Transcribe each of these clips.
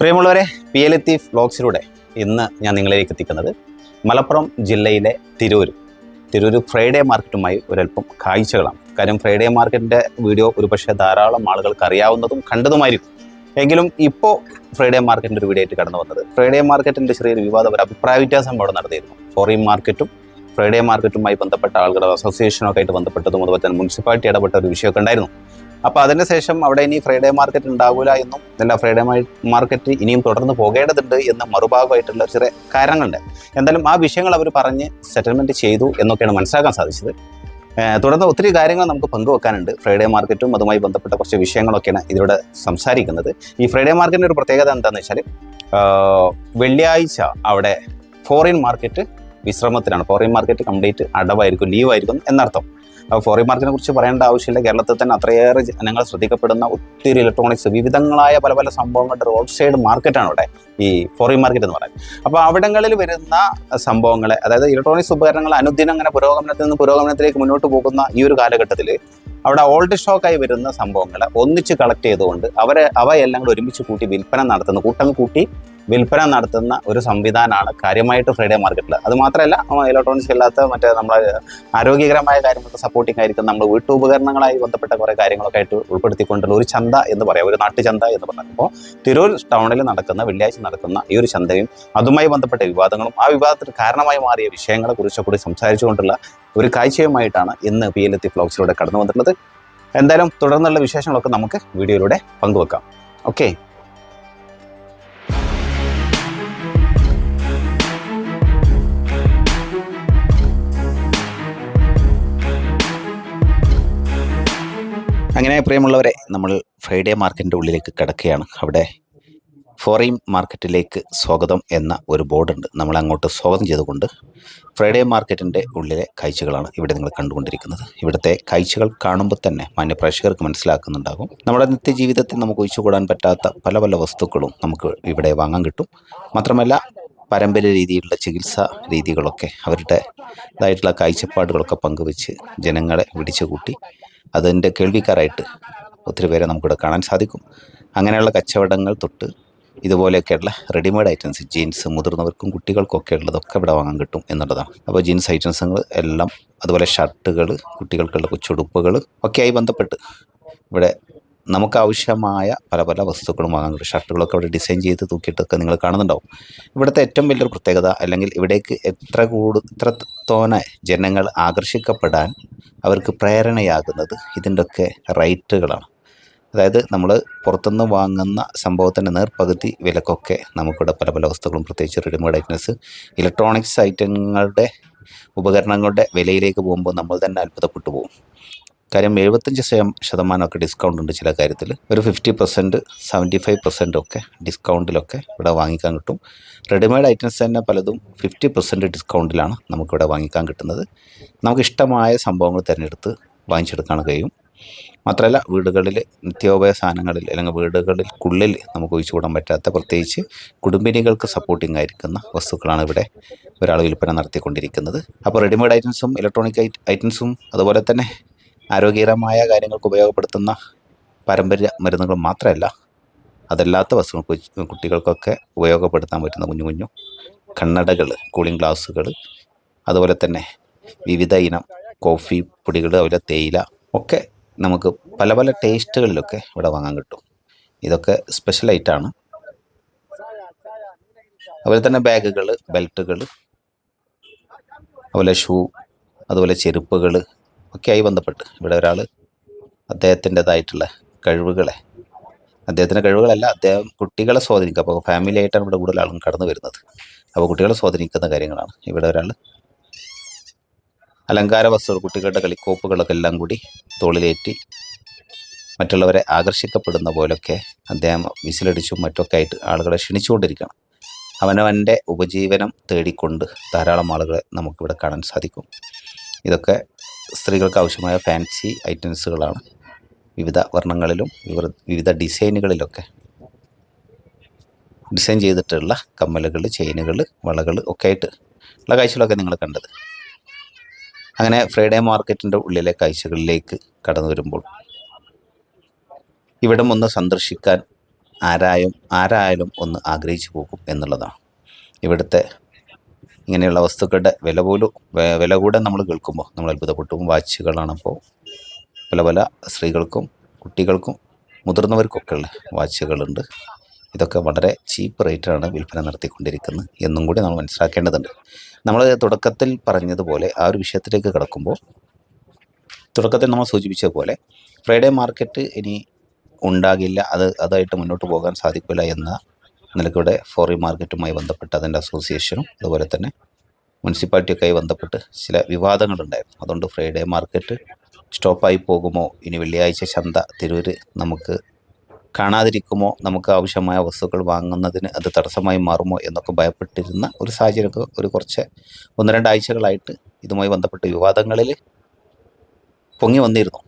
പ്രിയമുള്ളവരെ P L എത്തി വ്ലോഗ്സിലൂടെ ഇന്ന് ഞാൻ നിങ്ങളിലേക്ക് എത്തിക്കുന്നത് മലപ്പുറം ജില്ലയിലെ തിരൂർ തിരൂർ ഫ്രൈഡേ മാർക്കറ്റുമായി ഒരല്പം കാഴ്ചകളാണ്. കാര്യം ഫ്രൈഡേ മാർക്കറ്റിന്റെ വീഡിയോ ഒരുപക്ഷെ ധാരാളം ആളുകൾക്ക് അറിയാവുന്നതും കണ്ടതുമായിരിക്കും. എങ്കിലും ഇപ്പോൾ ഫ്രൈഡേ മാർക്കറ്റിന്റെ ഒരു വീഡിയോ ആയിട്ട് കടന്നു വന്നത് ഫ്രൈഡേ മാർക്കറ്റിന്റെ ചെറിയൊരു വിവാദം ഒരു അഭിപ്രായ വ്യത്യാസം അവിടെ നടത്തിയിരുന്നു ഫോറിൻ മാർക്കറ്റും ഫ്രൈഡേ മാർക്കറ്റുമായി ബന്ധപ്പെട്ട ആളുകളുടെ അസോസിയേഷനൊക്കെ ആയിട്ട് ബന്ധപ്പെട്ടതും അതുപോലെ തന്നെ മുനിസിപ്പാലിറ്റി ഇടപെട്ട ഒരു വിഷയമൊക്കെ ഉണ്ടായിരുന്നു. അപ്പോൾ അതിന് ശേഷം അവിടെ ഇനി ഫ്രൈഡേ മാർക്കറ്റ് ഉണ്ടാവില്ല എന്നും അല്ല ഫ്രൈഡേ മാർക്കറ്റ് ഇനിയും തുടർന്ന് പോകേണ്ടതുണ്ട് എന്ന മറുഭാഗമായിട്ടുള്ള ചെറിയ കാര്യങ്ങളുണ്ട്. എന്തായാലും ആ വിഷയങ്ങൾ അവർ പറഞ്ഞ് സെറ്റിൽമെന്റ് ചെയ്തു എന്നൊക്കെയാണ് മനസ്സിലാക്കാൻ സാധിച്ചത്. തുടർന്ന് ഒത്തിരി കാര്യങ്ങൾ നമുക്ക് പങ്കുവെക്കാനുണ്ട്. ഫ്രൈഡേ മാർക്കറ്റും അതുമായി ബന്ധപ്പെട്ട കുറച്ച് വിഷയങ്ങളൊക്കെയാണ് ഇതിലൂടെ സംസാരിക്കുന്നത്. ഈ ഫ്രൈഡേ മാർക്കറ്റിന്റെ ഒരു പ്രത്യേകത എന്താണെന്ന് വെച്ചാൽ വെള്ളിയാഴ്ച അവിടെ ഫോറിൻ മാർക്കറ്റ് വിശ്രമത്തിലാണ്. ഫോറിൻ മാർക്കറ്റ് കംപ്ലീറ്റ് അടവായിരിക്കും ലീവായിരിക്കും എന്നർത്ഥം. ഫോറിൻ മാർക്കറ്റിനെ കുറിച്ച് പറയേണ്ട ആവശ്യമില്ല. കേരളത്തിൽ തന്നെ അത്രയേറെ ജനങ്ങൾ ശ്രദ്ധിക്കപ്പെടുന്ന ഒത്തിരി ഇലക്ട്രോണിക്സ് വിവിധങ്ങളായ പല പല സംഭവങ്ങളുടെ റോഡ് സൈഡ് മാർക്കറ്റാണ് ഇവിടെ ഈ ഫോറിൻ മാർക്കറ്റ് എന്ന് പറയുന്നത്. അപ്പോൾ അവിടങ്ങളിൽ വരുന്ന സംഭവങ്ങളെ അതായത് ഇലക്ട്രോണിക്സ് ഉപകരണങ്ങൾ അനുദിനം അങ്ങനെ പുരോഗമനത്തിൽ നിന്ന് പുരോഗമനത്തിലേക്ക് മുന്നോട്ട് പോകുന്ന ഈ ഒരു കാലഘട്ടത്തിൽ അവിടെ ഓൾഡ് സ്റ്റോക്കായി വരുന്ന സംഭവങ്ങളെ ഒന്നിച്ച് കളക്ട് ചെയ്തുകൊണ്ട് അവരെ അവയെല്ലാം കൂടി ഒരുമിച്ച് കൂട്ടി വിൽപ്പന നടത്തുന്ന കൂട്ടം കൂട്ടി വിൽപ്പന നടത്തുന്ന ഒരു സംവിധാനമാണ് കാര്യമായിട്ട് ഫ്രൈഡേ മാർക്കറ്റിൽ അത് മാത്രമല്ല ഇലക്ട്രോണിക്സ് ഇല്ലാത്ത മറ്റേ നമ്മളെ ആരോഗ്യകരമായ കാര്യങ്ങൾക്ക് സപ്പോർട്ടിംഗ് ആയിരിക്കും നമ്മൾ വീട്ടുപകരണങ്ങളായി ബന്ധപ്പെട്ട കുറേ കാര്യങ്ങളൊക്കെ ആയിട്ട് ഉൾപ്പെടുത്തിക്കൊണ്ടുള്ള ഒരു ചന്ത എന്ന് പറയാം ഒരു നാട്ടുചന്ത എന്ന് പറയുമ്പോൾ തിരൂർ ടൗണിൽ നടക്കുന്ന വെള്ളിയാഴ്ച നടക്കുന്ന ഈ ഒരു ചന്തയും അതുമായി ബന്ധപ്പെട്ട വിവാദങ്ങളും ആ വിവാദത്തിന് കാരണമായി മാറിയ വിഷയങ്ങളെ കുറിച്ചൊക്കെ സംസാരിച്ചുകൊണ്ടുള്ള ഒരു കാഴ്ചയുമായിട്ടാണ് ഇന്ന് പി എൽ എത്തി ഫ്ലോക്സിലൂടെ കടന്നു വന്നിട്ടുള്ളത് എന്തായാലും തുടർന്നുള്ള വിശേഷങ്ങളൊക്കെ നമുക്ക് വീഡിയോയിലൂടെ പങ്കുവെക്കാം. ഓക്കെ അങ്ങനെ പ്രിയമുള്ളവരെ നമ്മൾ ഫ്രൈഡേ മാർക്കറ്റിന്റെ ഉള്ളിലേക്ക് കിടക്കുകയാണ്. അവിടെ ഫോറിൻ മാർക്കറ്റിലേക്ക് സ്വാഗതം എന്ന ഒരു ബോർഡുണ്ട്. നമ്മൾ അങ്ങോട്ട് സ്വാഗതം ചെയ്തുകൊണ്ട് ഫ്രൈഡേ മാർക്കറ്റിന്റെ ഉള്ളിലെ കാഴ്ചകളാണ് ഇവിടെ നിങ്ങൾ കണ്ടുകൊണ്ടിരിക്കുന്നത്. ഇവിടുത്തെ കാഴ്ചകൾ കാണുമ്പോൾ തന്നെ മാന്യപ്രേക്ഷകർക്ക് മനസ്സിലാക്കുന്നുണ്ടാകും. നമ്മുടെ നിത്യജീവിതത്തിൽ നമുക്ക് ഒഴിച്ചുകൂടാൻ പറ്റാത്ത പല പല വസ്തുക്കളും നമുക്ക് ഇവിടെ വാങ്ങാൻ കിട്ടും. മാത്രമല്ല പാരമ്പര്യ രീതിയിലുള്ള ചികിത്സാ രീതികളൊക്കെ അവരുടെ ഇതായിട്ടുള്ള കാഴ്ചപ്പാടുകളൊക്കെ പങ്കുവെച്ച് ജനങ്ങളെ വിടിച്ചു കൂട്ടി അതിന്റെ കേൾവിക്കാരായിട്ട് ഒത്തിരി പേരെ നമുക്കിവിടെ കാണാൻ സാധിക്കും. അങ്ങനെയുള്ള കച്ചവടങ്ങൾ തൊട്ട് ഇതുപോലെയൊക്കെയുള്ള റെഡിമെയ്ഡ് ഐറ്റംസ് ജീൻസ് മുതിർന്നവർക്കും കുട്ടികൾക്കൊക്കെ ഉള്ളതൊക്കെ ഇവിടെ വാങ്ങാൻ കിട്ടും എന്നുള്ളതാണ്. അപ്പോൾ ജീൻസ് ഐറ്റംസുകൾ എല്ലാം അതുപോലെ ഷർട്ടുകൾ കുട്ടികൾക്കുള്ള കൊച്ചുടുപ്പുകൾ ഒക്കെയായി ബന്ധപ്പെട്ട് ഇവിടെ നമുക്ക് ആവശ്യമായ പല പല വസ്തുക്കളും വാങ്ങാൻ ഷർട്ടുകളൊക്കെ അവിടെ ഡിസൈൻ ചെയ്ത് തൂക്കിയിട്ടൊക്കെ നിങ്ങൾ കാണുന്നുണ്ടാവും. ഇവിടുത്തെ ഏറ്റവും വലിയൊരു പ്രത്യേകത അല്ലെങ്കിൽ ഇവിടേക്ക് എത്ര കൂടു ഇത്ര തോനെ ജനങ്ങൾ ആകർഷിക്കപ്പെടാൻ അവർക്ക് പ്രേരണയാകുന്നത് ഇതിന്റെയൊക്കെ റൈറ്റുകളാണ്. അതായത് നമ്മൾ പുറത്തുനിന്ന് വാങ്ങുന്ന സംഭവത്തിന്റെ നേർപകുതി വിലക്കൊക്കെ നമുക്കിവിടെ പല പല വസ്തുക്കളും പ്രത്യേകിച്ച് റെഡിമെയ്ഡ് ഐറ്റംസ് ഇലക്ട്രോണിക്സ് ഐറ്റങ്ങളുടെ ഉപകരണങ്ങളുടെ വിലയിലേക്ക് പോകുമ്പോൾ നമ്മൾ തന്നെ അത്ഭുതപ്പെട്ടു പോകും. കാര്യം എഴുപത്തഞ്ച് ശതം- ശതമാനമൊക്കെ ഡിസ്കൗണ്ട് ഉണ്ട് ചില കാര്യത്തിൽ ഒരു fifty percent seventy five percent ഒക്കെ ഡിസ്കൗണ്ടിലൊക്കെ ഇവിടെ വാങ്ങിക്കാൻ കിട്ടും. റെഡിമെയ്ഡ് ഐറ്റംസ് തന്നെ പലതും ഫിഫ്റ്റി പെർസെന്റ് ഡിസ്കൗണ്ടിലാണ് നമുക്കിവിടെ വാങ്ങിക്കാൻ കിട്ടുന്നത്. നമുക്ക് ഇഷ്ടമായ സംഭവങ്ങൾ തിരഞ്ഞെടുത്ത് വാങ്ങിച്ചെടുക്കാൻ കഴിയും. മാത്രമല്ല വീടുകളിൽ നിത്യോപയ സാധനങ്ങളിൽ അല്ലെങ്കിൽ വീടുകളിൽക്കുള്ളിൽ നമുക്ക് ഒഴിച്ചുകൂടാൻ പറ്റാത്ത പ്രത്യേകിച്ച് കുടുംബിനികൾക്ക് സപ്പോർട്ടിംഗ് ആയിരിക്കുന്ന വസ്തുക്കളാണ് ഇവിടെ ഒരാൾ വിൽപ്പന നടത്തിക്കൊണ്ടിരിക്കുന്നത്. അപ്പോൾ റെഡിമെയ്ഡ് ഐറ്റംസും ഇലക്ട്രോണിക് ഐറ്റംസും അതുപോലെ തന്നെ ആരോഗ്യകരമായ കാര്യങ്ങൾക്ക് ഉപയോഗപ്പെടുത്തുന്ന പാരമ്പര്യ മരുന്നുകൾ മാത്രമല്ല അതല്ലാത്ത വസ്തുക്കൾ കുട്ടികൾക്കൊക്കെ ഉപയോഗപ്പെടുത്താൻ പറ്റുന്ന കുഞ്ഞു കുഞ്ഞു കണ്ണടകൾ കൂളിംഗ് ഗ്ലാസ്സുകൾ അതുപോലെ തന്നെ വിവിധ ഇനം കോഫി പൊടികൾ അതുപോലെ തേയില ഒക്കെ നമുക്ക് പല പല ടേസ്റ്റുകളിലൊക്കെ ഇവിടെ വാങ്ങാൻ കിട്ടും. ഇതൊക്കെ സ്പെഷ്യലായിട്ടാണ് അതുപോലെ തന്നെ ബാഗുകൾ ബെൽറ്റുകൾ അതുപോലെ ഷൂ അതുപോലെ ചെരുപ്പുകൾ ഒക്കെയായി ബന്ധപ്പെട്ട്. ഇവിടെ ഒരാൾ അദ്ദേഹത്തിന്റെതായിട്ടുള്ള കഴിവുകളെ അദ്ദേഹത്തിന്റെ കഴിവുകളല്ല അദ്ദേഹം കുട്ടികളെ സ്വാധീനിക്കുക അപ്പോൾ ഫാമിലി ആയിട്ടാണ് ഇവിടെ കൂടുതൽ ആളും കടന്നു വരുന്നത്. അപ്പോൾ കുട്ടികളെ സ്വാധീനിക്കുന്ന കാര്യങ്ങളാണ്. ഇവിടെ ഒരാൾ അലങ്കാര വസ്തുക്കൾ കുട്ടികളുടെ കളിക്കോപ്പുകളൊക്കെ എല്ലാം കൂടി തോളിലേറ്റി മറ്റുള്ളവരെ ആകർഷിക്കപ്പെടുന്ന പോലൊക്കെ അദ്ദേഹം വിസിലടിച്ചും മറ്റൊക്കെ ആയിട്ട് ആളുകളെ ക്ഷണിച്ചുകൊണ്ടിരിക്കണം. അവനവന്റെ ഉപജീവനം തേടിക്കൊണ്ട് ധാരാളം ആളുകളെ നമുക്കിവിടെ കാണാൻ സാധിക്കും. ഇതൊക്കെ സ്ത്രീകൾക്ക് ആവശ്യമായ ഫാൻസി ഐറ്റംസുകളാണ് വിവിധ വർണങ്ങളിലും വിവിധ ഡിസൈനുകളിലൊക്കെ ഡിസൈൻ ചെയ്തിട്ടുള്ള കമ്മലുകൾ ചെയിനുകൾ വളകൾ ഒക്കെ ആയിട്ട് ഉള്ള കാഴ്ചകളൊക്കെ നിങ്ങൾ കണ്ടത്. അങ്ങനെ ഫ്രൈഡേ മാർക്കറ്റിന്റെ ഉള്ളിലെ കാഴ്ചകളിലേക്ക് കടന്നു വരുമ്പോൾ ഇവിടം ഒന്ന് സന്ദർശിക്കാൻ ആരായും ആരായാലും ഒന്ന് ആഗ്രഹിച്ചു പോകും എന്നുള്ളതാണ്. ഇവിടുത്തെ ഇങ്ങനെയുള്ള വസ്തുക്കളുടെ വില പോലും വില കൂടെ നമ്മൾ കേൾക്കുമ്പോൾ നമ്മൾ അത്ഭുതപ്പെട്ടു. വാച്ചുകളാണപ്പോൾ പല പല സ്ത്രീകൾക്കും കുട്ടികൾക്കും മുതിർന്നവർക്കൊക്കെ ഉള്ള വാച്ചുകളുണ്ട്. ഇതൊക്കെ വളരെ ചീപ്പ് റേറ്റാണ് വിൽപ്പന നടത്തിക്കൊണ്ടിരിക്കുന്നത് എന്നും കൂടി നമ്മൾ മനസ്സിലാക്കേണ്ടതുണ്ട്. നമ്മൾ തുടക്കത്തിൽ പറഞ്ഞതുപോലെ ആ ഒരു വിഷയത്തിലേക്ക് കിടക്കുമ്പോൾ തുടക്കത്തിൽ നമ്മൾ സൂചിപ്പിച്ച പോലെ ഫ്രൈഡേ മാർക്കറ്റ് ഇനി ഉണ്ടാകില്ല അത് അതായിട്ട് മുന്നോട്ട് പോകാൻ സാധിക്കില്ല എന്ന നിലയ്ക്കൂടെ ഫോറിൻ മാർക്കറ്റുമായി ബന്ധപ്പെട്ട് അതിന്റെ അസോസിയേഷനും അതുപോലെ തന്നെ മുനിസിപ്പാലിറ്റിയൊക്കെയായി ബന്ധപ്പെട്ട് ചില വിവാദങ്ങളുണ്ടായിരുന്നു. അതുകൊണ്ട് ഫ്രൈഡേ മാർക്കറ്റ് സ്റ്റോപ്പായി പോകുമോ? ഇനി വെള്ളിയാഴ്ച ചന്ത തിരൂര് നമുക്ക് കാണാതിരിക്കുമോ? നമുക്ക് ആവശ്യമായ വസ്തുക്കൾ വാങ്ങുന്നതിന് അത് തടസ്സമായി മാറുമോ? എന്നൊക്കെ ഭയപ്പെട്ടിരുന്ന ഒരു സാഹചര്യമൊക്കെ ഒരു കുറച്ച് ഒന്ന് രണ്ടാഴ്ചകളായിട്ട് ഇതുമായി ബന്ധപ്പെട്ട വിവാദങ്ങളിൽ പൊങ്ങി വന്നിരുന്നു.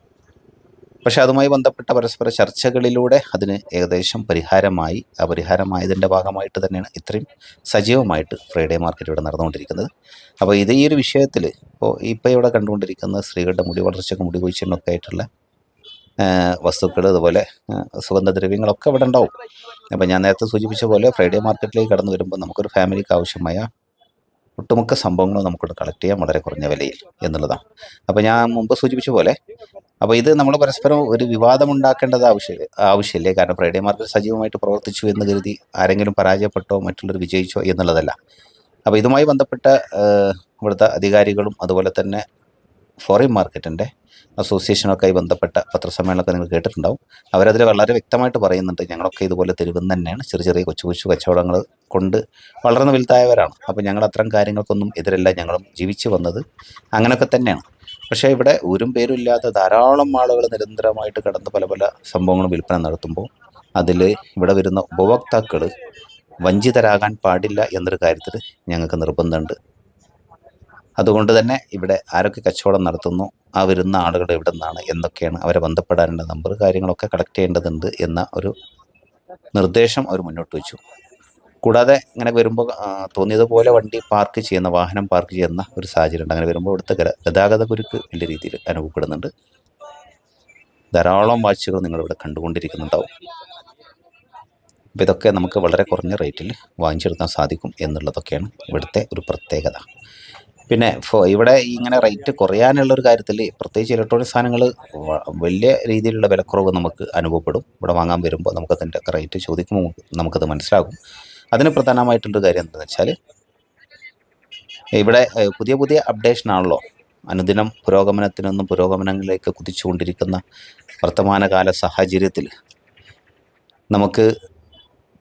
പക്ഷേ അതുമായി ബന്ധപ്പെട്ട പരസ്പര ചർച്ചകളിലൂടെ അതിന് ഏകദേശം പരിഹാരമായി ആ പരിഹാരമായതിന്റെ ഭാഗമായിട്ട് തന്നെയാണ് ഇത്രയും സജീവമായിട്ട് ഫ്രൈഡേ മാർക്കറ്റ് ഇവിടെ നടന്നുകൊണ്ടിരിക്കുന്നത്. അപ്പോൾ ഇത് ഈ ഒരു വിഷയത്തിൽ ഇപ്പോൾ ഇപ്പോൾ ഇവിടെ കണ്ടുകൊണ്ടിരിക്കുന്ന സ്ത്രീകളുടെ മുടി വളർച്ചയ്ക്ക് മുടി കൊഴിച്ചിനൊക്കെ ആയിട്ടുള്ള വസ്തുക്കൾ അതുപോലെ സുഗന്ധദ്രവ്യങ്ങളൊക്കെ ഇവിടെ ഉണ്ടാവും. അപ്പോൾ ഞാൻ നേരത്തെ സൂചിപ്പിച്ച പോലെ ഫ്രൈഡേ മാർക്കറ്റിലേക്ക് കടന്നു വരുമ്പോൾ നമുക്കൊരു ഫാമിലിക്ക് ആവശ്യമായ ഒട്ടുമുക്ക സംഭവങ്ങളും നമുക്കിവിടെ കളക്ട് ചെയ്യാം വളരെ കുറഞ്ഞ വിലയിൽ എന്നുള്ളതാണ്. അപ്പോൾ ഞാൻ മുമ്പ് സൂചിപ്പിച്ച പോലെ അപ്പോൾ ഇത് നമ്മൾ പരസ്പരം ഒരു വിവാദം ഉണ്ടാക്കേണ്ടത് ആവശ്യം ആവശ്യമില്ലേ കാരണം ഫ്രൈഡേ മാർക്കറ്റ് സജീവമായിട്ട് പ്രവർത്തിച്ചു എന്ന് കരുതി ആരെങ്കിലും പരാജയപ്പെട്ടോ മറ്റുള്ളവർ വിജയിച്ചോ എന്നുള്ളതല്ല. അപ്പോൾ ഇതുമായി ബന്ധപ്പെട്ട ഇവിടുത്തെ അധികാരികളും അതുപോലെ തന്നെ ഫോറിൻ മാർക്കറ്റിന്റെ അസോസിയേഷനൊക്കെയായി ബന്ധപ്പെട്ട പത്രസമ്മേളനമൊക്കെ നിങ്ങൾ കേട്ടിട്ടുണ്ടാവും. അവരതിൽ വളരെ വ്യക്തമായിട്ട് പറയുന്നുണ്ട് ഞങ്ങളൊക്കെ ഇതുപോലെ തെരുവെന്ന് തന്നെയാണ്. ചെറിയ ചെറിയ കൊച്ചു കൊച്ചു കച്ചവടങ്ങൾ കൊണ്ട് വളർന്ന് വലുതായവരാണ്. അപ്പോൾ ഞങ്ങൾ അത്തരം കാര്യങ്ങൾക്കൊന്നും എതിരല്ല. ഞങ്ങളും ജീവിച്ചു വന്നത് അങ്ങനെയൊക്കെ തന്നെയാണ്. പക്ഷേ ഇവിടെ ഒരു പേരും ഇല്ലാത്ത ധാരാളം ആളുകൾ നിരന്തരമായിട്ട് കടന്ന് പല പല സംഭവങ്ങളും വിൽപ്പന നടത്തുമ്പോൾ അതിൽ ഇവിടെ വരുന്ന ഉപഭോക്താക്കൾ വഞ്ചിതരാകാൻ പാടില്ല എന്നൊരു കാര്യത്തിൽ ഞങ്ങൾക്ക് നിർബന്ധമുണ്ട്. അതുകൊണ്ട് തന്നെ ഇവിടെ ആരൊക്കെ കച്ചവടം നടത്തുന്നു ആ വരുന്ന ആളുകൾ എവിടെ നിന്നാണ് എന്തൊക്കെയാണ് അവരെ ബന്ധപ്പെടാനുള്ള നമ്പർ കാര്യങ്ങളൊക്കെ കളക്ട് ചെയ്യേണ്ടതുണ്ട് എന്ന ഒരു നിർദ്ദേശം അവർ മുന്നോട്ട് വെച്ചു. കൂടാതെ ഇങ്ങനെ വരുമ്പോൾ തോന്നിയതുപോലെ വണ്ടി പാർക്ക് ചെയ്യുന്ന വാഹനം പാർക്ക് ചെയ്യുന്ന ഒരു സാഹചര്യം ഉണ്ട് അങ്ങനെ വരുമ്പോൾ ഇവിടുത്തെ ഗത- ഗതാഗത കുരുക്ക് വലിയ രീതിയിൽ അനുഭവപ്പെടുന്നുണ്ട്. ധാരാളം വാച്ചുകൾ നിങ്ങളിവിടെ കണ്ടുകൊണ്ടിരിക്കുന്നുണ്ടാവും. അപ്പോൾ ഇതൊക്കെ നമുക്ക് വളരെ കുറഞ്ഞ റേറ്റിൽ വാങ്ങിച്ചെടുക്കാൻ സാധിക്കും എന്നുള്ളതൊക്കെയാണ് ഇവിടുത്തെ ഒരു പ്രത്യേകത. പിന്നെ ഇവിടെ ഇങ്ങനെ റേറ്റ് കുറയാനുള്ള ഒരു കാര്യത്തിൽ പ്രത്യേകിച്ച് ഇലക്ട്രോണിക് സാധനങ്ങൾ വലിയ രീതിയിലുള്ള വിലക്കുറവ് നമുക്ക് അനുഭവപ്പെടും. ഇവിടെ വാങ്ങാൻ വരുമ്പോൾ നമുക്കതിന്റെ റേറ്റ് ചോദിക്കുമ്പോൾ നമുക്ക് നമുക്കത് മനസ്സിലാകും. അതിന് പ്രധാനമായിട്ടുള്ളൊരു കാര്യം എന്താണെന്ന് വെച്ചാൽ ഇവിടെ പുതിയ പുതിയ അപ്ഡേഷൻ ആണല്ലോ അനുദിനം പുരോഗമനത്തിനൊന്നും പുരോഗമനങ്ങളിലേക്ക് കുതിച്ചുകൊണ്ടിരിക്കുന്ന വർത്തമാനകാല സാഹചര്യത്തിൽ നമുക്ക്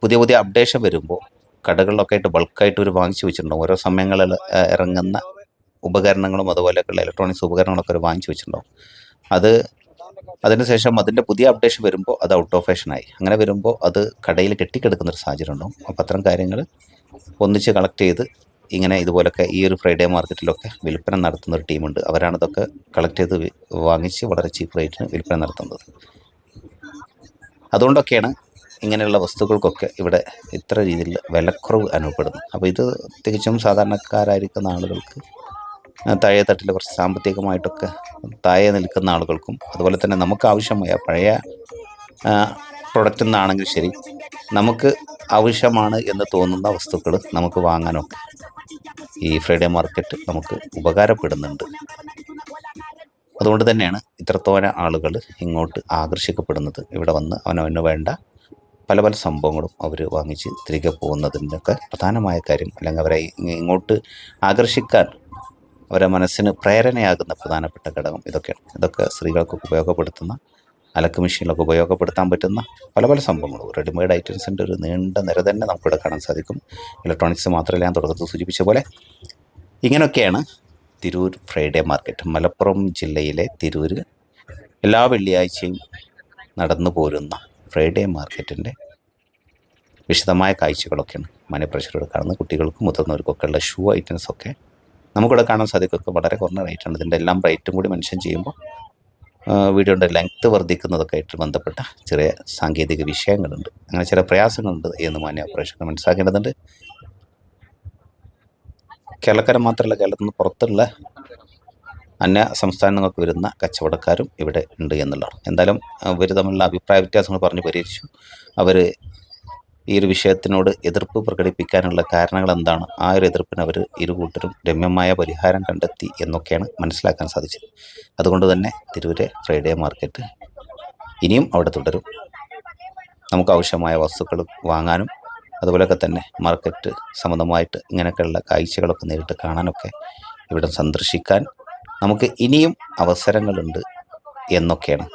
പുതിയ പുതിയ അപ്ഡേഷൻ വരുമ്പോൾ കടകളിലൊക്കെ ആയിട്ട് ബൾക്കായിട്ട് ഒരു വാങ്ങിച്ചു വെച്ചിട്ടുണ്ടാവും. ഓരോ സമയങ്ങളിൽ ഇറങ്ങുന്ന ഉപകരണങ്ങളും അതുപോലെയൊക്കെയുള്ള ഇലക്ട്രോണിക്സ് ഉപകരണങ്ങളൊക്കെ ഒരു വാങ്ങിച്ചു വെച്ചിട്ടുണ്ടാവും. അത് അതിനുശേഷം അതിന്റെ പുതിയ അപ്ഡേഷൻ വരുമ്പോൾ അത് ഔട്ട് ഓഫ് ഫാഷനായി അങ്ങനെ വരുമ്പോൾ അത് കടയിൽ കെട്ടിക്കിടക്കുന്ന ഒരു സാഹചര്യം ഉണ്ടാവും അപ്പോൾ അത്തരം കാര്യങ്ങൾ ഒന്നിച്ച് കളക്ട് ചെയ്ത് ഇങ്ങനെ ഇതുപോലൊക്കെ ഈ ഒരു ഫ്രൈഡേ മാർക്കറ്റിലൊക്കെ വിൽപ്പന നടത്തുന്ന ഒരു ടീമുണ്ട് അവരാണ് ഇതൊക്കെ കളക്ട് ചെയ്ത് വാങ്ങിച്ച് വളരെ ചീപ്പ് റേറ്റിന് വിൽപ്പന നടത്തുന്നത്. അതുകൊണ്ടൊക്കെയാണ് ഇങ്ങനെയുള്ള വസ്തുക്കൾക്കൊക്കെ ഇവിടെ ഇത്ര രീതിയിൽ വിലക്കുറവ് അനുഭവപ്പെടുന്നു അപ്പോൾ ഇത് തികച്ചും സാധാരണക്കാരായിരിക്കുന്ന ആളുകൾക്ക് താഴെ തട്ടിൽ കുറച്ച് സാമ്പത്തികമായിട്ടൊക്കെ താഴെ നിൽക്കുന്ന ആളുകൾക്കും അതുപോലെ തന്നെ നമുക്ക് ആവശ്യമായ പഴയ പ്രൊഡക്റ്റ് നിന്നാണെങ്കിൽ ശരി നമുക്ക് ആവശ്യമാണ് എന്ന് തോന്നുന്ന വസ്തുക്കൾ നമുക്ക് വാങ്ങാനൊക്കെ ഈ ഫ്രൈഡേ മാർക്കറ്റ് നമുക്ക് ഉപകാരപ്പെടുന്നുണ്ട്. അതുകൊണ്ട് തന്നെയാണ് ഇത്രത്തോരം ആളുകൾ ഇങ്ങോട്ട് ആകർഷിക്കപ്പെടുന്നത്. ഇവിടെ വന്ന് അവനവന് വേണ്ട പല പല സംഭവങ്ങളും അവർ വാങ്ങിച്ച് തിരികെ പോകുന്നതിന്റെയൊക്കെ പ്രധാനമായ കാര്യം. അല്ലെങ്കിൽ അവരെ ഇങ്ങോട്ട് ആകർഷിക്കാൻ അവരെ മനസ്സിന് പ്രേരണയാകുന്ന പ്രധാനപ്പെട്ട ഘടകം ഇതൊക്കെയാണ്. ഇതൊക്കെ സ്ത്രീകൾക്കൊക്കെ ഉപയോഗപ്പെടുത്തുന്ന അലക്ക് മെഷീനിലൊക്കെ ഉപയോഗപ്പെടുത്താൻ പറ്റുന്ന പല പല സംഭവങ്ങളും. റെഡിമെയ്ഡ് ഐറ്റംസിന്റെ ഒരു നീണ്ട നിര തന്നെ നമുക്കിവിടെ കാണാൻ സാധിക്കും. ഇലക്ട്രോണിക്സ് മാത്രമല്ല ഞാൻ തുടക്കത്തിൽ സൂചിപ്പിച്ച പോലെ ഇങ്ങനെയൊക്കെയാണ് തിരൂർ ഫ്രൈഡേ മാർക്കറ്റ് മലപ്പുറം ജില്ലയിലെ തിരൂർ എല്ലാ വെള്ളിയാഴ്ചയും നടന്നു പോരുന്ന ഫ്രൈഡേ മാർക്കറ്റിന്റെ വിശദമായ കാഴ്ചകളൊക്കെയാണ് മാന്യപ്രേക്ഷകരോട് കാണുന്നത്. കുട്ടികൾക്കും മുതിർന്നവർക്കൊക്കെയുള്ള ഷൂ ഐറ്റംസൊക്കെ നമുക്കിവിടെ കാണാൻ സാധിക്കും വളരെ കുറഞ്ഞ റേറ്റാണ് ഇതിന്റെ എല്ലാം റേറ്റും കൂടി മെൻഷൻ ചെയ്യുമ്പോൾ വീഡിയോയുടെ ലെങ്ത്ത് വർദ്ധിക്കുന്നതൊക്കെ ആയിട്ട് ബന്ധപ്പെട്ട ചെറിയ സാങ്കേതിക വിഷയങ്ങളുണ്ട്. അങ്ങനെ ചില പ്രയാസങ്ങളുണ്ട് എന്ന് മാന്യ പ്രേക്ഷകർ മനസ്സിലാക്കേണ്ടതുണ്ട്. കേരളക്കാരൻ മാത്രമല്ല കേരളത്തിൽ നിന്ന് പുറത്തുള്ള അന്യ സംസ്ഥാനങ്ങൾക്ക് വരുന്ന കച്ചവടക്കാരും ഇവിടെ ഉണ്ട് എന്നുള്ളതാണ്. എന്തായാലും ഇവർ തമ്മിലുള്ള അഭിപ്രായ വ്യത്യാസങ്ങൾ പറഞ്ഞ് പരിഹരിച്ചു. അവർ ഈ ഒരു വിഷയത്തിനോട് എതിർപ്പ് പ്രകടിപ്പിക്കാനുള്ള കാരണങ്ങൾ എന്താണ്? ആ ഒരു എതിർപ്പിന് അവർ ഇരു കൂട്ടരും രമ്യമായ പരിഹാരം കണ്ടെത്തി എന്നൊക്കെയാണ് മനസ്സിലാക്കാൻ സാധിച്ചത്. അതുകൊണ്ട് തന്നെ തിരൂരെ ഫ്രൈഡേ മാർക്കറ്റ് ഇനിയും അവിടെ തുടരും. നമുക്ക് ആവശ്യമായ വസ്തുക്കൾ വാങ്ങാനും അതുപോലെയൊക്കെ തന്നെ മാർക്കറ്റ് സംബന്ധമായിട്ട് ഇങ്ങനെയൊക്കെയുള്ള കാഴ്ചകളൊക്കെ നേരിട്ട് കാണാനൊക്കെ ഇവിടെ സന്ദർശിക്കാൻ നമുക്ക് ഇനിയും അവസരങ്ങളുണ്ട് എന്നൊക്കെയാണ്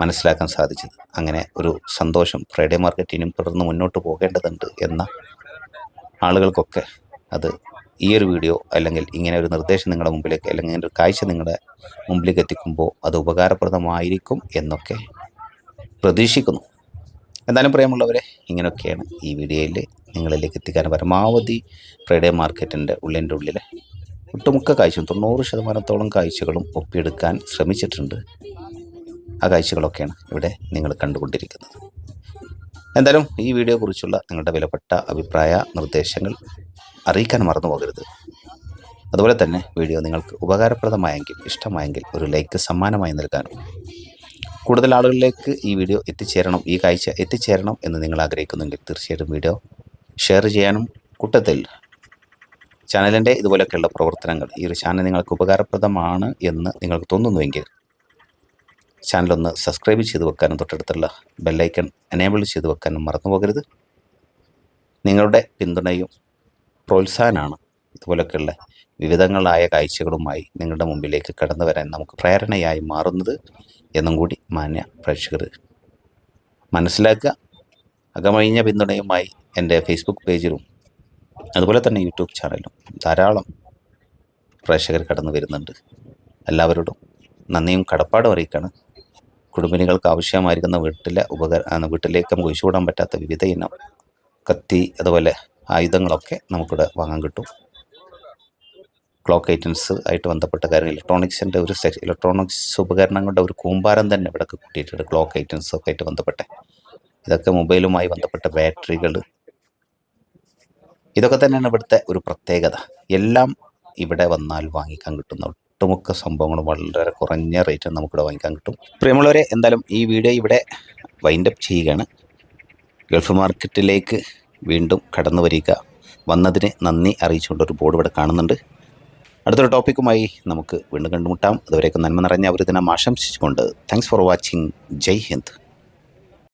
മനസ്സിലാക്കാൻ സാധിച്ചത്. അങ്ങനെ ഒരു സന്തോഷം ഫ്രൈഡേ മാർക്കറ്റ് ഇനിയും തുടർന്ന് മുന്നോട്ട് പോകേണ്ടതുണ്ട് എന്ന ആളുകൾക്കൊക്കെ അത് ഈ ഒരു വീഡിയോ അല്ലെങ്കിൽ ഇങ്ങനെ ഒരു നിർദ്ദേശം നിങ്ങളുടെ മുമ്പിലേക്ക് അല്ലെങ്കിൽ ഒരു കാഴ്ച നിങ്ങളുടെ മുമ്പിലേക്ക് എത്തിക്കുമ്പോൾ അത് ഉപകാരപ്രദമായിരിക്കും എന്നൊക്കെ പ്രതീക്ഷിക്കുന്നു. എന്തായാലും പ്രിയമുള്ളവരെ ഇങ്ങനെയൊക്കെയാണ് ഈ വീഡിയോയിൽ നിങ്ങളിലേക്ക് എത്തിക്കാൻ പരമാവധി ഫ്രൈഡേ മാർക്കറ്റിന്റെ ഉള്ളിന്റെ ഉള്ളിൽ ഒട്ടുമുക്ക കാഴ്ചയും തൊണ്ണൂറ് ശതമാനത്തോളം കാഴ്ചകളും ഒപ്പിയെടുക്കാൻ ശ്രമിച്ചിട്ടുണ്ട്. ആ കാഴ്ചകളൊക്കെയാണ് ഇവിടെ നിങ്ങൾ കണ്ടുകൊണ്ടിരിക്കുന്നത്. എന്തായാലും ഈ വീഡിയോ കുറിച്ചുള്ള നിങ്ങളുടെ വിലപ്പെട്ട അഭിപ്രായ നിർദ്ദേശങ്ങൾ അറിയിക്കാൻ മറന്നു പോകരുത്. അതുപോലെ തന്നെ വീഡിയോ നിങ്ങൾക്ക് ഉപകാരപ്രദമായെങ്കിൽ ഇഷ്ടമായെങ്കിൽ ഒരു ലൈക്ക് സമ്മാനമായി നൽകാനും. കൂടുതൽ ആളുകളിലേക്ക് ഈ വീഡിയോ എത്തിച്ചേരണം ഈ കാഴ്ച എത്തിച്ചേരണം എന്ന് നിങ്ങൾ ആഗ്രഹിക്കുന്നെങ്കിൽ തീർച്ചയായിട്ടും വീഡിയോ ഷെയർ ചെയ്യാനും കൂട്ടത്തിൽ. ചാനലിന്റെ ഇതുപോലെയൊക്കെയുള്ള പ്രവർത്തനങ്ങൾ ഈ ഒരു ചാനൽ നിങ്ങൾക്ക് ഉപകാരപ്രദമാണ് എന്ന് നിങ്ങൾക്ക് തോന്നുന്നുവെങ്കിൽ ചാനലൊന്ന് സബ്സ്ക്രൈബ് ചെയ്ത് വെക്കാനും തൊട്ടടുത്തുള്ള ബെല്ലൈക്കൺ എനേബിൾ ചെയ്ത് വെക്കാനും മറന്നു പോകരുത്. നിങ്ങളുടെ പിന്തുണയും പ്രോത്സാഹനമാണ് ഇതുപോലൊക്കെയുള്ള വിവിധങ്ങളായ കാഴ്ചകളുമായി നിങ്ങളുടെ മുമ്പിലേക്ക് കടന്നു വരാൻ നമുക്ക് പ്രേരണയായി മാറുന്നത് എന്നും കൂടി മാന്യ പ്രേക്ഷകർ മനസ്സിലാക്കുക. അകമഴിഞ്ഞ പിന്തുണയുമായി എന്റെ ഫേസ്ബുക്ക് പേജിലും അതുപോലെ തന്നെ യൂട്യൂബ് ചാനലിലും ധാരാളം പ്രേക്ഷകർ കടന്നു വരുന്നുണ്ട്. എല്ലാവരോടും നന്ദിയും കടപ്പാടും അറിയിക്കാണ്. കുടുംബിനികൾക്ക് ആവശ്യമായിരിക്കുന്ന വീട്ടിലെ ഉപകര വീട്ടിലേക്ക് നമുക്ക് ഒഴിച്ചുകൂടാൻ പറ്റാത്ത വിവിധ ഇനം കത്തി അതുപോലെ ആയുധങ്ങളൊക്കെ നമുക്കിവിടെ വാങ്ങാൻ കിട്ടും. ക്ലോക്ക് ഐറ്റംസ് ആയിട്ട് ബന്ധപ്പെട്ട കാര്യം ഇലക്ട്രോണിക്സിന്റെ ഒരു സെക്ഷൻ ഇലക്ട്രോണിക്സ് ഉപകരണങ്ങളുടെ ഒരു കൂമ്പാരം തന്നെ ഇവിടെ കൂട്ടിയിട്ടുണ്ട്. ക്ലോക്ക് ഐറ്റംസ് ഒക്കെ ആയിട്ട് ബന്ധപ്പെട്ട. ഇതൊക്കെ മൊബൈലുമായി ബന്ധപ്പെട്ട ബാറ്ററികൾ. ഇതൊക്കെ തന്നെയാണ് ഇവിടുത്തെ ഒരു പ്രത്യേകത. എല്ലാം ഇവിടെ വന്നാൽ വാങ്ങിക്കാൻ കിട്ടുന്ന ഒട്ടുമുക്ക സംഭവങ്ങളും വളരെ കുറഞ്ഞ റേറ്റ് നമുക്കിവിടെ വാങ്ങിക്കാൻ കിട്ടും. പ്രിയമുള്ളവരെ എന്തായാലും ഈ വീഡിയോ ഇവിടെ വൈൻഡപ്പ് ചെയ്യുകയാണ്. ഗൾഫ് മാർക്കറ്റിലേക്ക് വീണ്ടും കടന്നു വരിക. വന്നതിന് നന്ദി അറിയിച്ചുകൊണ്ട് ഒരു ബോർഡ് ഇവിടെ കാണുന്നുണ്ട്. അടുത്തൊരു ടോപ്പിക്കുമായി നമുക്ക് വീണ്ടും കണ്ടുമുട്ടാം. അതുവരേക്കും നന്മ നിറഞ്ഞ ഒരു ദിനം ആശംസിച്ചുകൊണ്ട് thanks for watching Jai Hind.